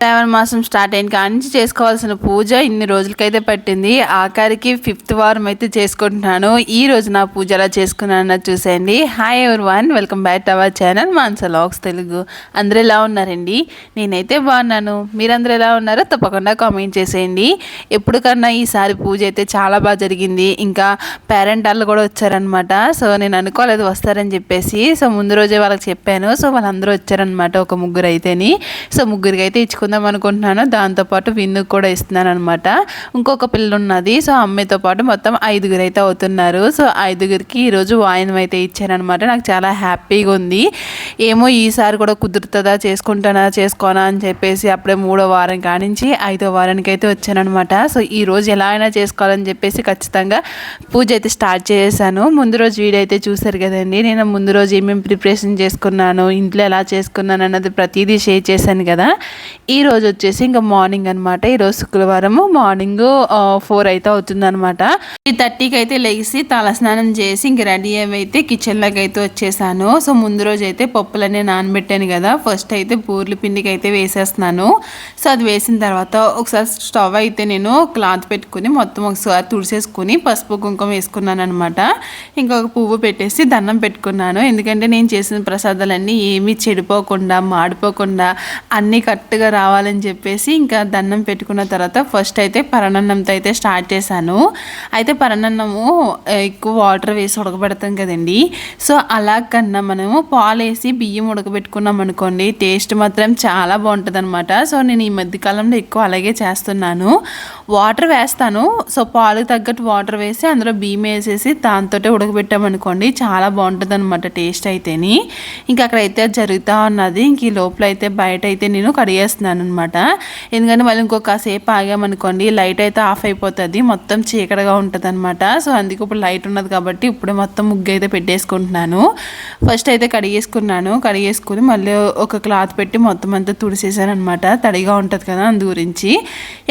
శ్రావణ మాసం స్టార్ట్ అయిన కాడి నుంచి చేసుకోవాల్సిన పూజ ఇన్ని రోజులకైతే పట్టింది. ఆఖరికి ఫిఫ్త్ వారం అయితే చేసుకుంటున్నాను. ఈ రోజు నా పూజ ఎలా చేసుకున్నాను చూసేయండి. Hi everyone welcome back to our channel మాన్స లాక్స్ తెలుగు అందరూ ఎలా ఉన్నారండి? నేనైతే బాగున్నాను. మీరందరూ ఎలా ఉన్నారో తప్పకుండా కామెంట్ చేసేయండి. ఎప్పుడు కన్నా ఈసారి పూజ అయితే చాలా బాగా జరిగింది. ఇంకా పేరెంట్ వాళ్ళు కూడా వచ్చారనమాట సో నేను అనుకోలేదు వస్తారని చెప్పేసి. సో ముందు రోజే వాళ్ళకి చెప్పాను. సో వాళ్ళందరూ వచ్చారనమాట ఒక ముగ్గురు అయితేని సో ముగ్గురికి అయితే ఇచ్చుకుందాం అనుకుంటున్నాను. దాంతోపాటు విన్ను కూడా ఇస్తున్నాను అనమాట ఇంకొక పిల్ల ఉన్నది సో అమ్మాయితో పాటు మొత్తం ఐదుగురు అయితే అవుతున్నారు. సో ఐదుగురికి ఈరోజు వాయినం అయితే ఇచ్చారనమాట నాకు చాలా హ్యాపీగా ఉంది. ఏమో ఈసారి కూడా కుదురుతుందా చేసుకుంటానా చేసుకోనా అని చెప్పేసి అప్పుడే మూడో వారం కానించి ఐదో వారానికి అయితే వచ్చానమాట సో ఈ రోజు ఎలా అయినా చేసుకోవాలని చెప్పేసి ఖచ్చితంగా పూజ అయితే స్టార్ట్ చేశాను. ముందు రోజు వీడియో అయితే చూసారు కదండి. నేను ముందు రోజు ఏమేమి ప్రిపరేషన్ చేసుకున్నాను ఇంట్లో ఎలా చేసుకున్నాను అన్నది ప్రతిదీ షేర్ చేశాను కదా. ఈ రోజు వచ్చేసి ఇంకా మార్నింగ్ అనమాట ఈరోజు శుక్రవారము మార్నింగ్ ఫోర్ అయితే అవుతుందనమాట ఈ థర్టీకి అయితే లేచి తలస్నానం చేసి ఇంక రెడీ అయితే కిచెన్లోకి అయితే వచ్చేసాను. సో ముందు రోజు అయితే పప్పులన్నీ నానబెట్టాను కదా. ఫస్ట్ అయితే పూర్ల పిండికి అయితే వేసేస్తున్నాను. సో అది వేసిన తర్వాత ఒకసారి స్టవ్ అయితే నేను క్లాత్ పెట్టుకుని మొత్తం ఒకసారి తుడిసేసుకుని పసుపు కుంకుమ వేసుకున్నాను అనమాట ఇంకొక పువ్వు పెట్టేసి దండం పెట్టుకున్నాను. ఎందుకంటే నేను చేసిన ప్రసాదాలన్నీ ఏమీ చెడిపోకుండా మాడిపోకుండా అన్నీ కరెక్ట్గా కావాలని చెప్పేసి ఇంకా దండం పెట్టుకున్న తర్వాత ఫస్ట్ అయితే పరనన్నంతో అయితే స్టార్ట్ చేశాను. అయితే పరనన్నము ఎక్కువ వాటర్ వేసి ఉడకబెడతాం కదండి. సో అలా కన్నా మనము పాలు వేసి బియ్యం ఉడకబెట్టుకున్నాం అనుకోండి టేస్ట్ మాత్రం చాలా బాగుంటుంది అనమాట సో నేను ఈ మధ్యకాలంలో ఎక్కువ అలాగే చేస్తున్నాను. వాటర్ వేస్తాను. సో పాలు తగ్గట్టు వాటర్ వేసి అందులో బియ్యం వేసేసి దాంతో ఉడకబెట్టామనుకోండి చాలా బాగుంటుంది అనమాట టేస్ట్ అయితేని. ఇంకా అక్కడైతే జరుగుతూ ఉన్నది. ఇంక ఈ లోపల అయితే బయట అయితే నేను కడిగేస్తున్నాను. అనమాట ఎందుకంటే మళ్ళీ ఇంకొకసేపు ఆగామనుకోండి లైట్ అయితే ఆఫ్ అయిపోతుంది మొత్తం చీకటిగా ఉంటుంది అనమాట సో అందుకే ఇప్పుడు లైట్ ఉన్నది కాబట్టి ఇప్పుడే మొత్తం ముగ్గు అయితే పెట్టేసుకుంటున్నాను. ఫస్ట్ అయితే కడిగేసుకున్నాను. కడిగేసుకుని మళ్ళీ ఒక క్లాత్ పెట్టి మొత్తం అంతా తుడిసేసాను అనమాట తడిగా ఉంటుంది కదా అందు గురించి.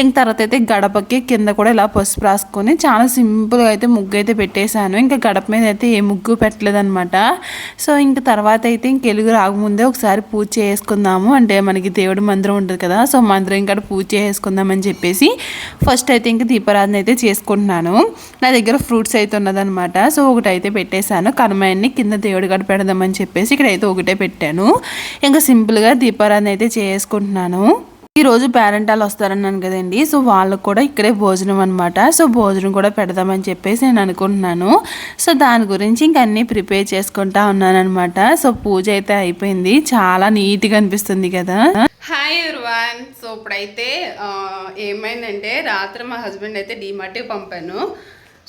ఇంక తర్వాత అయితే గడపకి కింద కూడా ఇలా పసుపు రాసుకొని చాలా సింపుల్గా అయితే ముగ్గు అయితే పెట్టేశాను. ఇంకా గడప మీద అయితే ఏ ముగ్గు పెట్టలేదు అనమాట సో ఇంక తర్వాత అయితే ఇంక ఎలుగు రాకముందే ఒకసారి పూజ చేసుకుందాము. అంటే మనకి దేవుడి మందిరం ఉంటుంది కదా. సో మందిరం ఇక్కడ పూజ చేసుకుందామని చెప్పేసి ఫస్ట్ అయితే ఇంక దీపారాధన అయితే చేసుకుంటున్నాను. నా దగ్గర ఫ్రూట్స్ అయితే ఉన్నదనమాట సో ఒకటి అయితే పెట్టేశాను. కనుమాయన్ని కింద దేవుడి గడ పెడదామని చెప్పేసి ఇక్కడ అయితే ఒకటే పెట్టాను. ఇంకా సింపుల్గా దీపారాధన అయితే చేసుకుంటున్నాను. ఈరోజు రోజు పేరెంట్ వాళ్ళు వస్తారన్నాను కదండి. సో వాళ్ళకు కూడా ఇక్కడే భోజనం అనమాట సో భోజనం కూడా పెడదామని చెప్పేసి నేను అనుకుంటున్నాను. సో దాని గురించి ఇంక అన్నీ ప్రిపేర్ చేసుకుంటా ఉన్నాను అనమాట సో పూజ అయితే అయిపోయింది. చాలా నీట్గా అనిపిస్తుంది కదా. హాయ్ ఎవరివాన్ సో ఇప్పుడైతే ఏమైందంటే రాత్రి మా హస్బెండ్ అయితే డీమార్ట్కి పంపాను.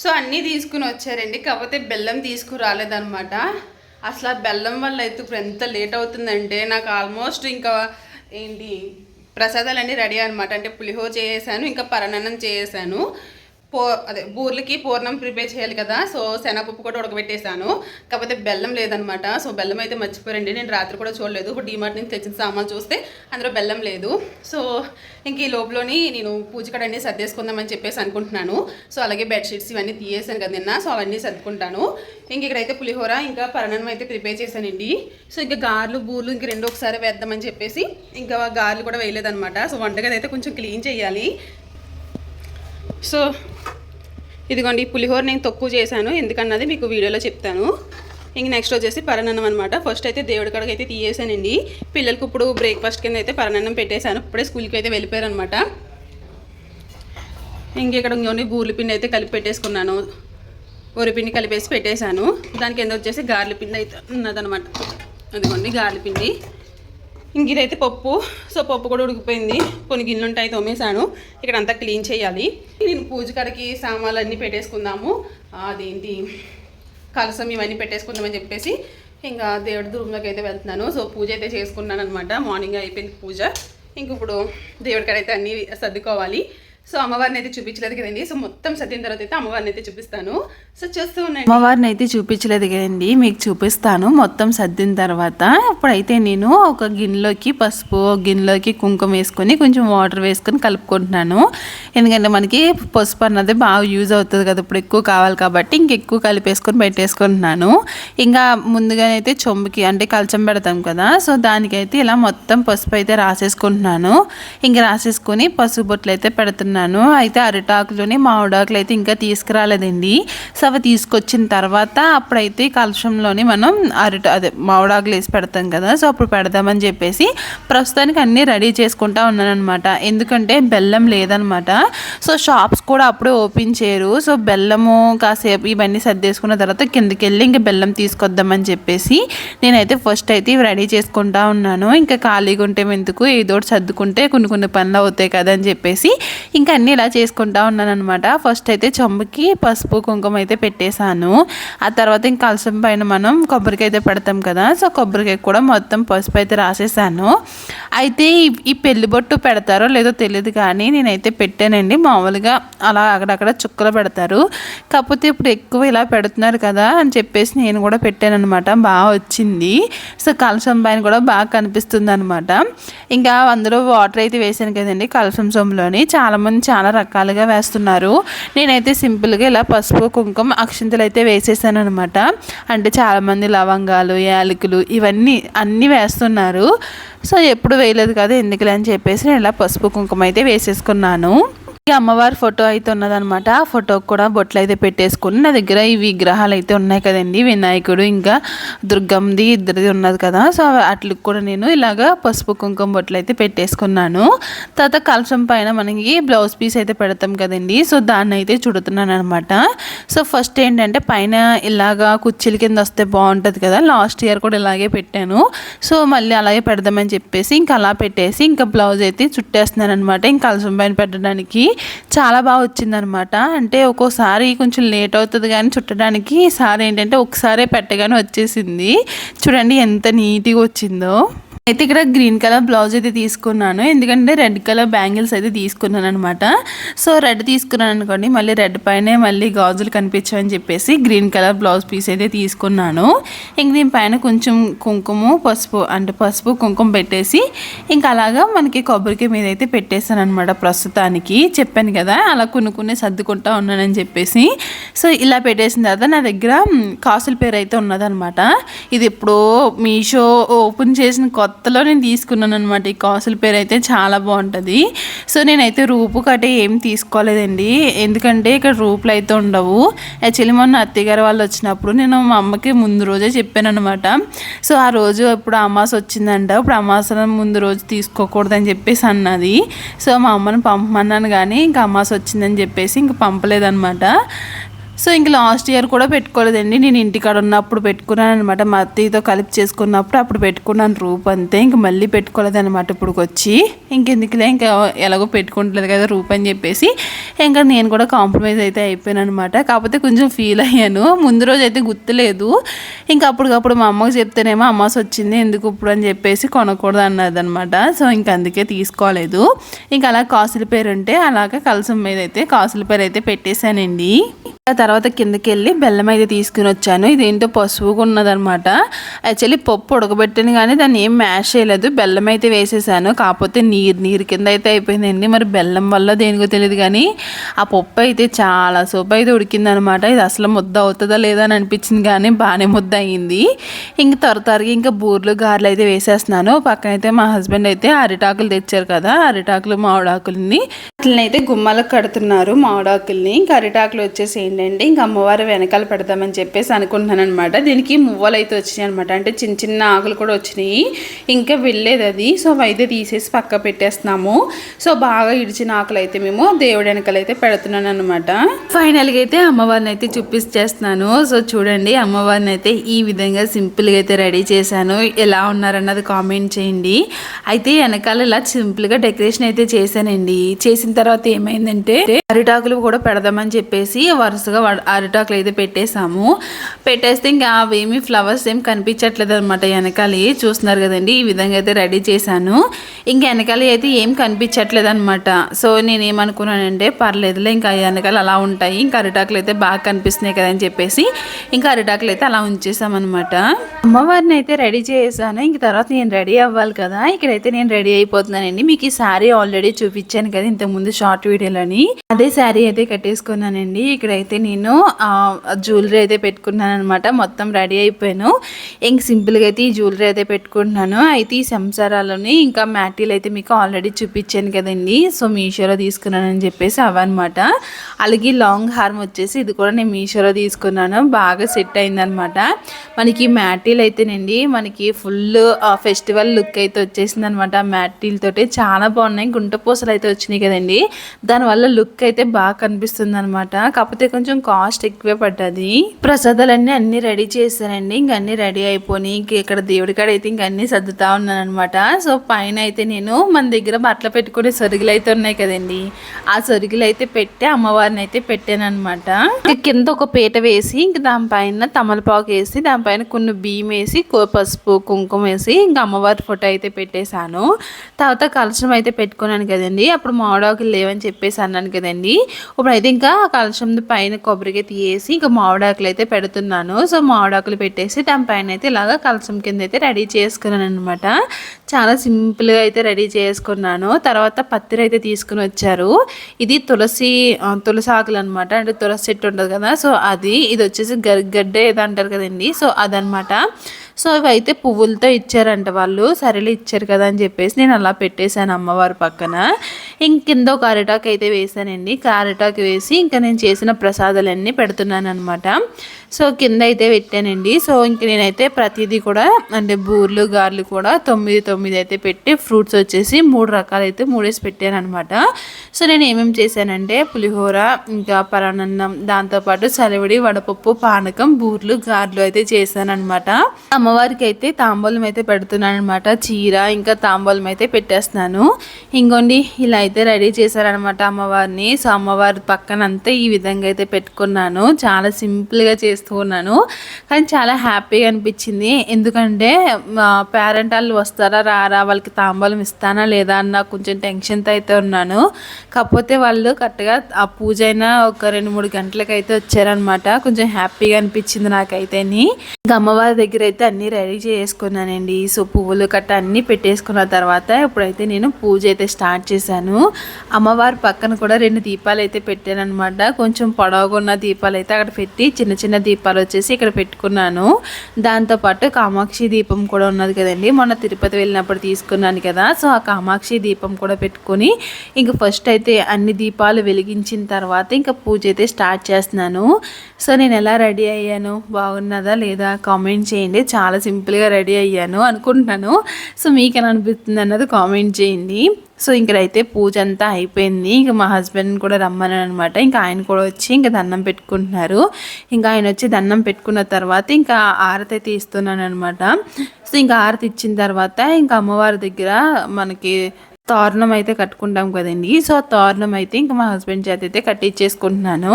సో అన్నీ తీసుకుని వచ్చారండి. కాకపోతే బెల్లం తీసుకురాలేదనమాట అసలు ఆ బెల్లం వల్ల అయితే ఇప్పుడు ఎంత లేట్ అవుతుందంటే నాకు ఆల్మోస్ట్ ఇంకా ఏంటి ప్రసాదాలన్నీ రెడీ అనమాట అంటే పులిహోర చేసేసాను ఇంకా పరనన్నం చేసేసాను. పో అదే బూర్లకి పూర్ణం ప్రిపేర్ చేయాలి కదా సో శనగపప్పు కూడా ఉడకబెట్టేశాను. కాకపోతే బెల్లం లేదనమాట సో బెల్లం అయితే మర్చిపోయారండి నేను రాత్రి కూడా చూడలేదు. ఇప్పుడు డీమార్ట్ నుంచి తెచ్చిన సామాన్లు చూస్తే అందులో బెల్లం లేదు. సో ఇంక ఈ లోపలని నేను పూజ అన్నీ సర్దేసుకుందామని చెప్పేసి అనుకుంటున్నాను. సో అలాగే బెడ్షీట్స్ ఇవన్నీ తీయేసాను కదా నిన్న సో అవన్నీ సర్దుకుంటాను. ఇంక ఇక్కడైతే పులిహోర ఇంకా పరణం అయితే ప్రిపేర్ చేశానండి. సో ఇంకా గార్లు బూర్లు ఇంక రెండు ఒకసారి వేద్దామని చెప్పేసి ఇంకా గార్లు కూడా వేయలేదనమాట. సో వంటగది అయితే కొంచెం క్లీన్ చేయాలి. సో ఇదిగోండి పులిహోర నేను తక్కువ చేశాను ఎందుకన్నది మీకు వీడియోలో చెప్తాను. ఇంక నెక్స్ట్ వచ్చేసి పరనన్నం అనమాట ఫస్ట్ అయితే దేవుడి కాడకి అయితే తీయేసానండి పిల్లలకి ఇప్పుడు బ్రేక్ఫాస్ట్ కింద అయితే పరనన్నం పెట్టేశాను. ఇప్పుడే స్కూల్కి అయితే వెళ్ళిపోయారు అనమాట ఇంక ఇక్కడ ఇంకోండి బూర్ల పిండి అయితే కలిపి పెట్టేసుకున్నాను. పిండి కలిపేసి పెట్టేశాను. దానికి కింద వచ్చేసి గార్ల పిండి అయితే ఉన్నదనమాట అదిగోండి గార్ల పిండి. ఇంక ఇదైతే పప్పు. సో పప్పు కూడా ఉడికిపోయింది. కొన్ని గిన్నెలు ఉంటాయి తోమేశాను. ఇక్కడ అంతా క్లీన్ చేయాలి. నేను పూజ కాడికి సామాన్లు అన్నీ పెట్టేసుకుందాము అదేంటి? కలసం ఇవన్నీ పెట్టేసుకుందామని చెప్పేసి ఇంకా దేవుడి రూమ్లోకి అయితే వెళ్తున్నాను. సో పూజ అయితే చేసుకున్నాను అనమాట మార్నింగ్ అయిపోయింది పూజ. ఇంక ఇప్పుడు దేవుడి కాడ అయితే అన్నీ సర్దుకోవాలి. సో అమ్మవారిని అయితే చూపించలేదు కదండి. సో మొత్తం సర్దిన తర్వాత అయితే అమ్మవారిని అయితే చూపిస్తాను. సో చూస్తూ ఉన్నాను అమ్మవారిని అయితే చూపించలేదు కదండి. మీకు చూపిస్తాను. మొత్తం సర్దిన తర్వాత ఇప్పుడైతే నేను ఒక గిన్నెలోకి పసుపు గిన్నెలోకి కుంకుమ వేసుకొని కొంచెం వాటర్ వేసుకొని కలుపుకుంటున్నాను. ఎందుకంటే మనకి పసుపు అన్నది బాగా యూజ్ అవుతుంది కదా. ఇప్పుడు ఎక్కువ కావాలి కాబట్టి ఇంకెక్కువ కలిపేసుకొని పెట్టేసుకుంటున్నాను. ఇంకా ముందుగానైతే చొంబుకి అంటే కలచం పెడతాం కదా. సో దానికైతే ఇలా మొత్తం పసుపు అయితే రాసేసుకుంటున్నాను. ఇంకా రాసేసుకొని పసుపు బొట్లు అయితే పెడుతున్నాను. అయితే అరిటాకులోని మామిడాకులు అయితే ఇంకా తీసుకురాలేదండి. సో అవి తీసుకొచ్చిన తర్వాత అప్పుడైతే కలుషంలోని మనం అరిట అదే మామిడాకులు వేసి పెడతాం కదా సో అప్పుడు పెడదామని చెప్పేసి ప్రస్తుతానికి అన్నీ రెడీ చేసుకుంటా ఉన్నాను అనమాట ఎందుకంటే బెల్లం లేదనమాట సో షాప్స్ కూడా అప్పుడే ఓపెన్ చేయరు. సో బెల్లము కాసేపు ఇవన్నీ సర్దేసుకున్న తర్వాత కిందకి వెళ్ళి ఇంకా బెల్లం తీసుకొద్దామని చెప్పేసి నేనైతే ఫస్ట్ అయితే ఇవి రెడీ చేసుకుంటా ఉన్నాను. ఇంకా ఖాళీగా ఉంటే ఎందుకు? ఏదో ఒకటి సర్దుకుంటే కొన్ని కొన్ని పనులు అవుతాయి కదా అని చెప్పేసి ఇంకా అన్నీ ఇలా చేసుకుంటా ఉన్నాను అనమాట ఫస్ట్ అయితే చెంబుకి పసుపు కుంకుమ అయితే పెట్టేశాను. ఆ తర్వాత ఇంకా కలసం పైన మనం కొబ్బరికాయ అయితే పెడతాం కదా సో కొబ్బరికాయ కూడా మొత్తం పసుపు అయితే రాసేసాను అయితే ఈ- ఈ పెళ్ళి బొట్టు పెడతారో లేదో తెలియదు కానీ నేనైతే పెట్టానండి. మామూలుగా అలా అక్కడక్కడ చుక్కలు పెడతారు. కాకపోతే ఇప్పుడు ఎక్కువ ఇలా పెడుతున్నారు కదా అని చెప్పేసి నేను కూడా పెట్టాను అనమాట బాగా వచ్చింది. సో కలసం పైన కూడా బాగా కనిపిస్తుంది అనమాట ఇంకా అందులో వాటర్ అయితే వేసాను కదండి కలసం సొమ్ములోని చాలామంది చాలా రకాలుగా వేస్తున్నారు. నేనైతే సింపుల్గా ఇలా పసుపు కుంకుమ అక్షింతలు అయితే వేసేసాను అనమాట అంటే చాలామంది లవంగాలు యాలకులు ఇవన్నీ అన్నీ వేస్తున్నారు. సో ఎప్పుడు వేయలేదు కదా ఎందుకులే అని చెప్పేసి నేను ఇలా పసుపు కుంకుమ అయితే వేసేసుకున్నాను. అమ్మవారి ఫోటో అయితే ఉన్నదనమాట ఆ ఫోటోకి కూడా బొట్లు అయితే పెట్టేసుకుని నా దగ్గర ఈ విగ్రహాలు అయితే ఉన్నాయి కదండి. వినాయకుడు ఇంకా దుర్గంది ఇద్దరిది ఉన్నది కదా. సో వాటికి కూడా నేను ఇలాగా పసుపు కుంకుమ బొట్లు అయితే పెట్టేసుకున్నాను. తర్వాత కలసం పైన మనకి బ్లౌజ్ పీస్ అయితే పెడతాం కదండి. సో దాన్ని అయితే చుడుతున్నాను అనమాట సో ఫస్ట్ ఏంటంటే పైన ఇలాగా కుర్చీల కింద వస్తే బాగుంటుంది కదా. లాస్ట్ ఇయర్ కూడా ఇలాగే పెట్టాను. సో మళ్ళీ అలాగే పెడదామని చెప్పేసి ఇంకా అలా పెట్టేసి ఇంకా బ్లౌజ్ అయితే చుట్టేస్తున్నాను అనమాట ఇంకా కలసం పైన పెట్టడానికి చాలా బాగా వచ్చిందనమాట. అంటే ఒక్కోసారి కొంచెం లేట్ అవుతుంది కానీ చుట్టడానికి ఈసారి ఏంటంటే ఒకసారే పెట్టగానే వచ్చేసింది. చూడండి ఎంత నీట్గా వచ్చిందో. అయితే ఇక్కడ గ్రీన్ కలర్ బ్లౌజ్ అయితే తీసుకున్నాను. ఎందుకంటే రెడ్ కలర్ బ్యాంగిల్స్ అయితే తీసుకున్నాను అనమాట సో రెడ్ తీసుకున్నాను అనుకోండి మళ్ళీ రెడ్ పైనే మళ్ళీ గాజులు కనిపించవని చెప్పేసి గ్రీన్ కలర్ బ్లౌజ్ పీస్ అయితే తీసుకున్నాను. ఇంక దీని పైన కొంచెం కుంకుమ పసుపు అంటే పసుపు కుంకుమ పెట్టేసి ఇంకా అలాగా మనకి కొబ్బరికాయ మీద అయితే పెట్టేశాను అనమాట ప్రస్తుతానికి. చెప్పాను కదా అలా కొన్ని కొన్ని సర్దుకుంటా ఉన్నానని చెప్పేసి. సో ఇలా పెట్టేసిన తర్వాత నా దగ్గర కాసుల పేరు అయితే ఉన్నదనమాట ఇది ఎప్పుడో మీషో ఓపెన్ చేసిన కొత్త కొత్తలో నేను తీసుకున్నాను అనమాట ఈ కాసుల పేరు అయితే చాలా బాగుంటుంది. సో నేనైతే రూపు కట్టే ఏం తీసుకోలేదండి. ఎందుకంటే ఇక్కడ రూపులు అయితే ఉండవు. యాక్చువల్లీ మొన్న అత్తయ్యగారు వాళ్ళు వచ్చినప్పుడు నేను మా అమ్మకి ముందు రోజే చెప్పాను అనమాట సో ఆ రోజు ఇప్పుడు అమాస వచ్చిందంట. ఇప్పుడు అమాస ముందు రోజు తీసుకోకూడదని చెప్పేసి అన్నది. సో మా అమ్మని పంపమన్నాను కానీ ఇంకా అమాస వచ్చిందని చెప్పేసి ఇంక పంపలేదన్నమాట. సో ఇంక లాస్ట్ ఇయర్ కూడా పెట్టుకోలేదండి. నేను ఇంటికాడ ఉన్నప్పుడు పెట్టుకున్నాను అనమాట మా అత్తయ్యతో కలిపి చేసుకున్నప్పుడు అప్పుడు పెట్టుకున్నాను రూప్ అంతే. ఇంక మళ్ళీ పెట్టుకోలేదన్నమాట ఇప్పుడు వచ్చి ఇంకెందుకులే ఇంకా ఎలాగో పెట్టుకుంటలేదు కదా రూప్ అని చెప్పేసి. ఇంకా నేను కూడా కాంప్రమైజ్ అయితే అయిపోయాను అనమాట కాకపోతే కొంచెం ఫీల్ అయ్యాను. ముందు రోజు అయితే గుర్తులేదు. ఇంకా అప్పటికప్పుడు మా అమ్మకి చెప్తేనేమో అమ్మాస్ వచ్చింది ఎందుకు ఇప్పుడు? అని చెప్పేసి కొనకూడదు అన్నది అనమాట సో ఇంక అందుకే తీసుకోలేదు. ఇంకా అలా కాసుల పేరు ఉంటే అలాగే కలసం మీద అయితే కాసుల పేరు అయితే పెట్టేశానండి. తర్వాత తర్వాత కిందకి వెళ్ళి బెల్లం అయితే తీసుకుని వచ్చాను. ఇదేంటో పసుపుగా ఉన్నదనమాట యాక్చువల్లీ పప్పు ఉడకబెట్టాను కానీ దాన్ని ఏం మ్యాష్ చేయలేదు. బెల్లం అయితే వేసేసాను. కాకపోతే నీరు నీరు కింద అయితే అయిపోయిందండి. మరి బెల్లం వల్ల దేనికో తెలియదు కానీ ఆ పప్పు అయితే చాలా సోపు అయితే ఉడికిందనమాట ఇది అసలు ముద్ద అవుతుందా లేదా అని అనిపించింది కానీ బాగానే ముద్ద అయింది. ఇంక త్వర త్వరగా ఇంకా బూర్లు గారెలు అయితే వేసేస్తున్నాను. పక్కన అయితే మా హస్బెండ్ అయితే అరిటాకులు తెచ్చారు కదా అరిటాకులు మామిడాకులని. అట్లనైతే గుమ్మలకు కడుతున్నారు మామిడాకుల్ని. ఇంకా అరిటాకులు వచ్చేసి ఏంటంటే ఇంకా అమ్మవారి వెనకాల పెడదామని చెప్పేసి అనుకుంటున్నాను అనమాట దీనికి మువ్వలు అయితే వచ్చినాయి అనమాట అంటే చిన్న చిన్న ఆకులు కూడా వచ్చినాయి. ఇంకా వెళ్ళేది అది. సో అయితే తీసేసి పక్క పెట్టేస్తున్నాము. సో బాగా ఇడిచిన ఆకులు అయితే మేము దేవుడి వెనకాల అయితే పెడుతున్నాను అనమాట ఫైనల్గా అయితే అమ్మవారిని అయితే చూపిస్తేస్తున్నాను సో చూడండి అమ్మవారిని అయితే ఈ విధంగా సింపుల్గా అయితే రెడీ చేశాను. ఎలా ఉన్నారన్నది కామెంట్ చేయండి. అయితే వెనకాల ఇలా సింపుల్గా డెకరేషన్ అయితే చేశానండి. చేసిన తర్వాత ఏమైందంటే అరిటాకులు కూడా పెడదామని చెప్పేసి వరుసగా అరిటాకులు అయితే పెట్టేసాము పెట్టేస్తే ఇంకా అవేమి ఫ్లవర్స్ ఏం కనిపించట్లేదు అనమాట వెనకాలి. చూస్తున్నారు కదండి ఈ విధంగా అయితే రెడీ చేశాను. ఇంకా వెనకాల అయితే ఏం కనిపించట్లేదు అనమాట సో నేను ఏమనుకున్నానంటే పర్లేదులే ఇంకా వెనకాల అలా ఉంటాయి. ఇంకా అరిటాకులు అయితే బాగా కనిపిస్తున్నాయి కదా అని చెప్పేసి ఇంకా అరిటాకులు అయితే అలా ఉంచేసామన్నమాట అమ్మవారిని అయితే రెడీ చేసాను ఇంక తర్వాత నేను రెడీ అవ్వాలి కదా. ఇక్కడైతే నేను రెడీ అయిపోతున్నానండి. మీకు ఈ శారీ ఆల్రెడీ చూపించాను కదా ఇంతకుముందు షార్ట్ వీడియోలని. అదే శారీ అయితే కట్టేసుకున్నానండి. ఇక్కడైతే నేను జ్యువెలరీ అయితే పెట్టుకున్నాను అనమాట మొత్తం రెడీ అయిపోయాను. ఇంక సింపుల్గా అయితే ఈ జ్యువెలరీ అయితే పెట్టుకుంటున్నాను. అయితే ఈ సంసారాలని ఇంకా మ్యాటీలు అయితే మీకు ఆల్రెడీ చూపించాను కదండి. సో మీషోలో తీసుకున్నానని చెప్పేసి అవన్నమాట. అలాగే లాంగ్ హార్మ్ వచ్చేసి ఇది కూడా నేను మీషోలో తీసుకున్నాను. బాగా సెట్ అయిందనమాట మనకి మ్యాటీలు అయితేనండి మనకి ఫుల్ ఫెస్టివల్ లుక్ అయితే వచ్చేసింది అనమాట మ్యాటీలతోటి చాలా బాగున్నాయి. గుంట పూసలు అయితే వచ్చినాయి కదండి. దానివల్ల లుక్ అయితే బాగా కనిపిస్తుంది అనమాట కాకపోతే కొంచెం కాస్ట్ ఎక్కువే పడ్డది. ప్రసాదాలన్నీ అన్ని రెడీ చేశానండి. ఇంక అన్ని రెడీ అయిపోయి ఇంక ఇక్కడ దేవుడి కాడ అయితే ఇంక అన్ని సర్దుతా ఉన్నాను అనమాట సో పైన అయితే నేను మన దగ్గర బట్టలు పెట్టుకునే సొరుగులు అయితే ఉన్నాయి కదండి. ఆ సొరుగులు అయితే పెట్టి అమ్మవారిని అయితే పెట్టాను అనమాట కింద ఒక పీట వేసి ఇంక దానిపైన తమలపాకు వేసి దానిపైన కొన్ని బియ్యం వేసి పసుపు కుంకుమ వేసి ఇంకా అమ్మవారి ఫోటో అయితే పెట్టేశాను. తర్వాత కలశం అయితే పెట్టుకున్నాను కదండి. అప్పుడు మామిడాకులు లేవని చెప్పేసి అన్నాను కదండి. ఇప్పుడు అయితే ఇంకా కలశం పైన కొబ్బరికాయ తీయేసి ఇంకా మామిడాకులు అయితే పెడుతున్నాను. సో మామిడాకులు పెట్టేసి దానిపైన అయితే ఇలాగా కలసం కింద అయితే రెడీ చేసుకున్నాను అనమాట చాలా సింపుల్గా అయితే రెడీ చేసుకున్నాను. తర్వాత పత్తిరి అయితే తీసుకుని వచ్చారు. ఇది తులసి తులసి ఆకులు అనమాట అంటే తులసి చెట్టు ఉంటుంది కదా. సో అది ఇది వచ్చేసి గరిగడ్డ ఏదో అంటారు కదండి. సో అదనమాట. సో ఇవి అయితే పువ్వులతో ఇచ్చారంట వాళ్ళు. సరేలే ఇచ్చారు కదా అని చెప్పేసి నేను అలా పెట్టేశాను అమ్మవారి పక్కన. ఇంక కింద ఒక అరిటాకు అయితే వేసానండి అరిటాకు వేసి ఇంకా నేను చేసిన ప్రసాదాలన్నీ పెడుతున్నాను అనమాట సో కింద అయితే పెట్టానండి. సో ఇంక నేనైతే ప్రతిదీ కూడా అంటే బూర్లు గార్లు కూడా తొమ్మిది తొమ్మిది అయితే పెట్టి ఫ్రూట్స్ వచ్చేసి మూడు రకాలు అయితే మూడేసి పెట్టాను అనమాట సో నేను ఏమేమి చేశానంటే పులిహోర ఇంకా పరానన్నం దాంతోపాటు సలివిడి వడపప్పు పానకం బూర్లు గార్లు అయితే చేశాను అనమాట అమ్మవారికి అయితే తాంబూలం అయితే పెడుతున్నాను అనమాట చీర ఇంకా తాంబూలం అయితే పెట్టేస్తున్నాను. ఇంకోండి ఇలా అయితే రెడీ చేశారనమాట అమ్మవారిని. సో అమ్మవారి పక్కనంతా ఈ విధంగా అయితే పెట్టుకున్నాను. చాలా సింపుల్గా చేస్తూ ఉన్నాను. కానీ చాలా హ్యాపీగా అనిపించింది. ఎందుకంటే మా పేరెంట్ వాళ్ళు వస్తారా రారా వాళ్ళకి తాంబూలం ఇస్తానా లేదా అన్న కొంచెం టెన్షన్తో అయితే ఉన్నాను. కాకపోతే వాళ్ళు కరెక్ట్గా ఆ పూజ అయినా ఒక రెండు మూడు గంటలకు అయితే వచ్చారనమాట కొంచెం హ్యాపీగా అనిపించింది నాకైతేని. అమ్మవారి దగ్గర అయితే అన్నీ రెడీ చేసుకున్నానండి. సో పువ్వులు కట్ట అన్నీ పెట్టేసుకున్న తర్వాత ఇప్పుడైతే నేను పూజ అయితే స్టార్ట్ చేశాను. అమ్మవారి పక్కన కూడా రెండు దీపాలు అయితే పెట్టాను అనమాట కొంచెం పొడవుగా ఉన్న దీపాలు అయితే అక్కడ పెట్టి చిన్న చిన్న దీపాలు వచ్చేసి ఇక్కడ పెట్టుకున్నాను. దాంతోపాటు కామాక్షి దీపం కూడా ఉన్నది కదండి. మొన్న తిరుపతి వెళ్ళినప్పుడు తీసుకున్నాను కదా. సో ఆ కామాక్షి దీపం కూడా పెట్టుకొని ఇంక ఫస్ట్ అయితే అన్ని దీపాలు వెలిగించిన తర్వాత ఇంకా పూజ అయితే స్టార్ట్ చేస్తున్నాను. సో నేను ఎలా రెడీ అయ్యాను? బాగున్నదా లేదా? కామెంట్ చేయండి. చాలా సింపుల్గా రెడీ అయ్యాను అనుకుంటున్నాను. సో మీకు ఎలా అనిపిస్తుంది అన్నది కామెంట్ చేయండి. సో ఇక్కడైతే పూజ అంతా అయిపోయింది. ఇంకా మా హస్బెండ్ కూడా రమ్మని అనమాట ఇంకా ఆయన కూడా వచ్చి ఇంకా దండం పెట్టుకుంటున్నారు. ఇంకా ఆయన వచ్చి దండం పెట్టుకున్న తర్వాత ఇంకా ఆరతి అయితే ఇస్తున్నాను అనమాట సో ఇంకా ఆరతి ఇచ్చిన తర్వాత ఇంకా అమ్మవారి దగ్గర మనకి తోరణం అయితే కట్టుకుంటాం కదండి. సో ఆ తోరణం అయితే ఇంకా మా హస్బెండ్ చేత అయితే కట్టించేసుకుంటున్నాను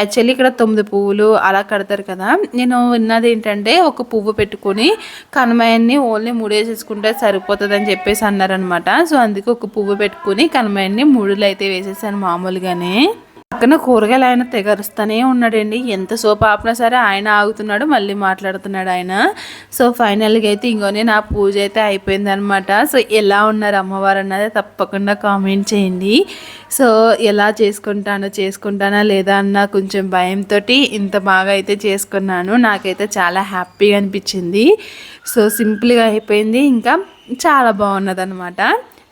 యాక్చువల్లీ ఇక్కడ తొమ్మిది పువ్వులు అలా కడతారు కదా. నేను విన్నది ఏంటంటే ఒక పువ్వు పెట్టుకొని కనుమయాన్ని ఓన్లీ మూడేసేసుకుంటే సరిపోతుంది అని చెప్పేసి అన్నారనమాట సో అందుకే ఒక పువ్వు పెట్టుకొని కనుమయాన్ని మూడులు అయితే వేసేసాను మామూలుగానే. పక్కన కూరగాయలు ఆయన తెగరుస్తూనే ఉన్నాడండి. ఎంత సోపు ఆపినా సరే ఆయన ఆగుతున్నాడు మళ్ళీ మాట్లాడుతున్నాడు ఆయన. సో ఫైనల్గా అయితే ఇంకోనే నా పూజ అయితే అయిపోయింది అనమాట సో ఎలా ఉన్నారు అమ్మవారు అన్నది తప్పకుండా కామెంట్ చేయండి. సో ఎలా చేసుకుంటానో చేసుకుంటానా లేదా అన్న కొంచెం భయంతో ఇంత బాగా అయితే చేసుకున్నాను. నాకైతే చాలా హ్యాపీగా అనిపించింది. సో సింపుల్గా అయిపోయింది. ఇంకా చాలా బాగున్నది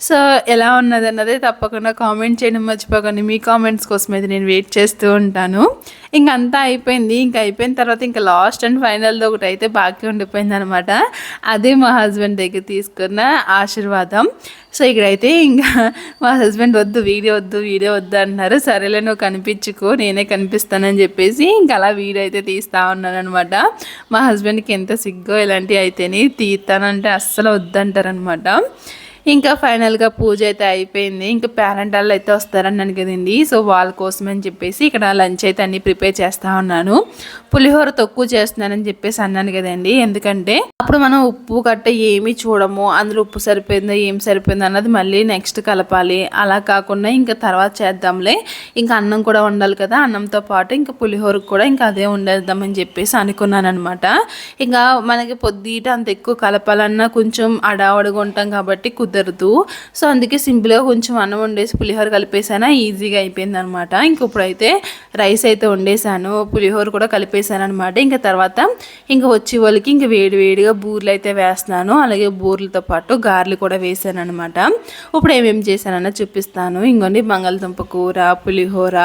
సో ఎలా ఉన్నది అన్నది తప్పకుండా కామెంట్ చేయడం మర్చిపోకండి. మీ కామెంట్స్ కోసం అయితే నేను వెయిట్ చేస్తూ ఉంటాను. ఇంక అంతా అయిపోయింది. ఇంక అయిపోయిన తర్వాత ఇంకా లాస్ట్ అండ్ ఫైనల్ది ఒకటి అయితే బాకీ ఉండిపోయింది అనమాట అదే మా హస్బెండ్ దగ్గర తీసుకున్న ఆశీర్వాదం. సో ఇక్కడైతే ఇంకా మా హస్బెండ్ వద్దు వీడియో వద్దు వీడియో వద్దు అంటున్నారు. సరేలే నువ్వు కనిపించుకో నేనే కనిపిస్తానని చెప్పేసి ఇంకా అలా వీడియో అయితే తీస్తా ఉన్నాను అనమాట మా హస్బెండ్కి ఎంత సిగ్గో ఇలాంటివి అయితేనే తీస్తానంటే అస్సలు వద్దంటారనమాట ఇంకా ఫైనల్గా పూజ అయితే అయిపోయింది. ఇంకా పేరెంట్ వాళ్ళు అయితే వస్తారన్నాను కదండి సో వాళ్ళ కోసం అని చెప్పేసి ఇక్కడ లంచ్ అయితే అన్ని ప్రిపేర్ చేస్తూ ఉన్నాను. పులిహోర తక్కువ చేస్తున్నానని చెప్పేసి అన్నాను కదండి. ఎందుకంటే అప్పుడు మనం ఉప్పు గట్ట ఏమి చూడము. అందులో ఉప్పు సరిపోయిందో ఏం సరిపోయిందో అన్నది మళ్ళీ నెక్స్ట్ కలపాలి. అలా కాకుండా ఇంకా తర్వాత చేద్దాంలే. ఇంకా అన్నం కూడా ఉండాలి కదా. అన్నంతో పాటు ఇంకా పులిహోరకు కూడా ఇంకా అదే ఉండేద్దామని చెప్పేసి అనుకున్నాను అనమాట ఇంకా మనకి పొద్దుట అంత ఎక్కువ కలపాలన్నా కొంచెం అడావడిగా ఉంటాం కాబట్టి కుదరదు. సో అందుకే సింపుల్గా కొంచెం అన్నం వండేసి పులిహోర కలిపేసాను ఈజీగా అయిపోయింది అనమాట ఇంకప్పుడైతే రైస్ అయితే వండేసాను పులిహోర కూడా కలిపేసాను అనమాట ఇంకా తర్వాత ఇంకా వచ్చే వాళ్ళకి ఇంకా వేడి వేడిగా బూర్లు అయితే వేస్తున్నాను అలాగే బూర్లతో పాటు గారెలు కూడా వేసాను అనమాట ఇప్పుడు ఏమేమి చేశానన్న చూపిస్తాను. ఇంకోండి బంగాళదుంప కూర పులిహోర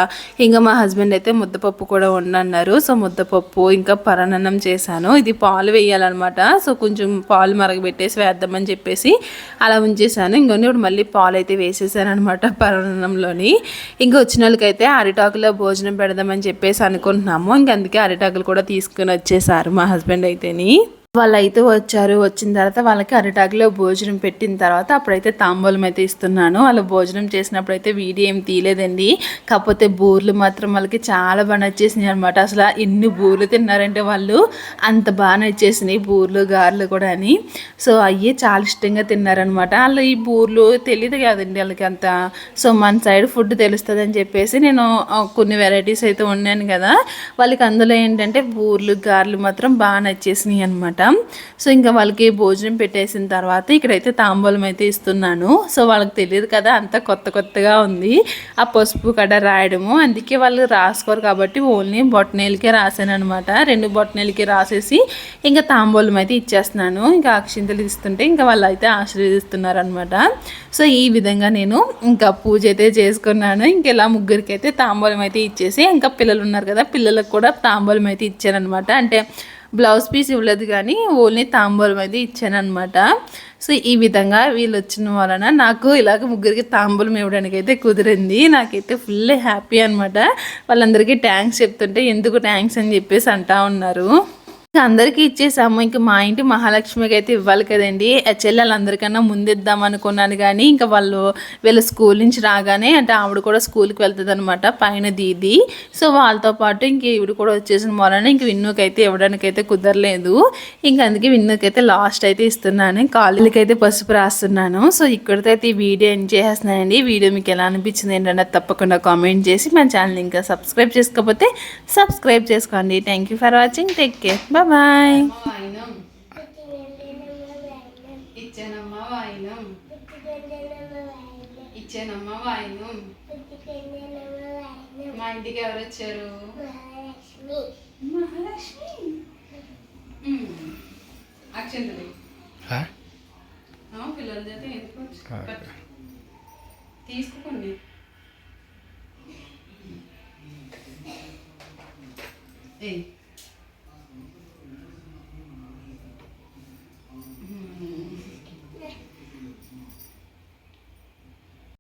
ఇంకా మా హస్బెండ్ అయితే ముద్దపప్పు కూడా వండన్నారు. సో ముద్దపప్పు ఇంకా పరనన్నం చేశాను. ఇది పాలు వేయాలన్నమాట సో కొంచెం పాలు మరగబెట్టేసి వేద్దామని చెప్పేసి అలా ఉంచేసాను ఇంకొన్ని ఇప్పుడు మళ్ళీ పాలు అయితే వేసేసాను అనమాట పరనన్నంలోని ఇంకా వచ్చిన వాళ్ళకైతే అరిటాకులో భోజనం పెడదామని చెప్పేసి అనుకుంటున్నాము. ఇంక అందుకే అరిటాకులు కూడా తీసుకుని వచ్చేసారు మా హస్బెండ్ అయితేని. వాళ్ళు అయితే వచ్చారు వచ్చిన తర్వాత వాళ్ళకి అరిటాకులో భోజనం పెట్టిన తర్వాత అప్పుడైతే తాంబూలం అయితే ఇస్తున్నాను. వాళ్ళు భోజనం చేసినప్పుడు అయితే వీడియో ఏం తీయలేదండి. కాకపోతే బూర్లు మాత్రం వాళ్ళకి చాలా బాగా నచ్చేసినాయి అనమాట అసలు ఎన్ని బూర్లు తిన్నారంటే వాళ్ళు అంత బాగా నచ్చేసినాయి బూర్లు గారెలు కూడా అని. సో అయ్యే చాలా ఇష్టంగా తిన్నారనమాట వాళ్ళు ఈ బూర్లు తెలియదు కదండి వాళ్ళకి అంత. సో మన సైడ్ ఫుడ్ తెలుస్తుంది అని చెప్పేసి నేను కొన్ని వెరైటీస్ అయితే ఉన్నాను కదా. వాళ్ళకి అందులో ఏంటంటే బూర్లు గారెలు మాత్రం బాగా నచ్చేసినాయి అనమాట సో ఇంకా వాళ్ళకి భోజనం పెట్టేసిన తర్వాత ఇక్కడైతే తాంబూలం అయితే ఇస్తున్నాను. సో వాళ్ళకి తెలియదు కదా అంత కొత్త కొత్తగా ఉంది. ఆ పసుపు కడ రాయడము. అందుకే వాళ్ళు రాసుకోరు కాబట్టి ఓన్లీ బొట్టనేలకే రాశాను అనమాట. రెండు బొట్టనేలకి రాసేసి ఇంకా తాంబూలం అయితే ఇచ్చేస్తున్నాను. ఇంకా అక్షింతలు ఇస్తుంటే ఇంకా వాళ్ళు అయితే ఆశీర్వదిస్తున్నారు అనమాట సో ఈ విధంగా నేను ఇంకా పూజ అయితే చేసుకున్నాను. ఇంకా ఇలా ముగ్గురికి అయితే తాంబూలం అయితే ఇచ్చేసి ఇంకా పిల్లలు ఉన్నారు కదా పిల్లలకు కూడా తాంబూలం అయితే ఇచ్చానమాట అంటే బ్లౌజ్ పీస్ ఇవ్వలేదు కానీ ఓన్లీ తాంబూలం అయితే ఇచ్చానమాట సో ఈ విధంగా వీళ్ళు వచ్చిన వలన నాకు ఇలాగ ముగ్గురికి తాంబూలం ఇవ్వడానికి అయితే కుదిరింది. నాకైతే ఫుల్ హ్యాపీ అనమాట వాళ్ళందరికీ థ్యాంక్స్ చెప్తుంటే ఎందుకు థ్యాంక్స్ అని చెప్పేసి అంటా ఉన్నారు. అందరికీ ఇచ్చేసాము. ఇంకా మా ఇంటి మహాలక్ష్మికి అయితే ఇవ్వాలి కదండి. ఆ చెల్లెలందరికన్నా ముందు ఇద్దాం అనుకున్నాను కానీ ఇంకా వాళ్ళు వీళ్ళ స్కూల్ నుంచి రాగానే అంటే ఆవిడ కూడా స్కూల్కి వెళ్తుంది అనమాట పైన దీది. సో వాళ్ళతో పాటు ఇంక ఈవిడ కూడా వచ్చేసిన వలన ఇంక విన్నుకి అయితే ఇవ్వడానికి అయితే కుదరలేదు. ఇంకా అందుకే విన్నుకి అయితే లాస్ట్ అయితే ఇస్తున్నాను. కాలేజీకి అయితే పసుపు రాస్తున్నాను. సో ఇక్కడితో అయితే ఈ వీడియో ఎంజాయ్ చేసేస్తున్నానండి వీడియో మీకు ఎలా అనిపించింది ఏంటంటే తప్పకుండా కామెంట్ చేసి మా ఛానల్ ఇంకా సబ్స్క్రైబ్ చేసుకోకపోతే సబ్స్క్రైబ్ చేసుకోండి. Thank you for watching. Take care. Bye వాయినం ఇచ్చానమ్మా వాయినం ఇచ్చానమ్మా వాయినం మా ఇంటికి ఎవరు వచ్చారు మహాలక్ష్మి. అక్షంతలు పిల్లల చేత ఎందుకు తీసుకోండి ఏయ్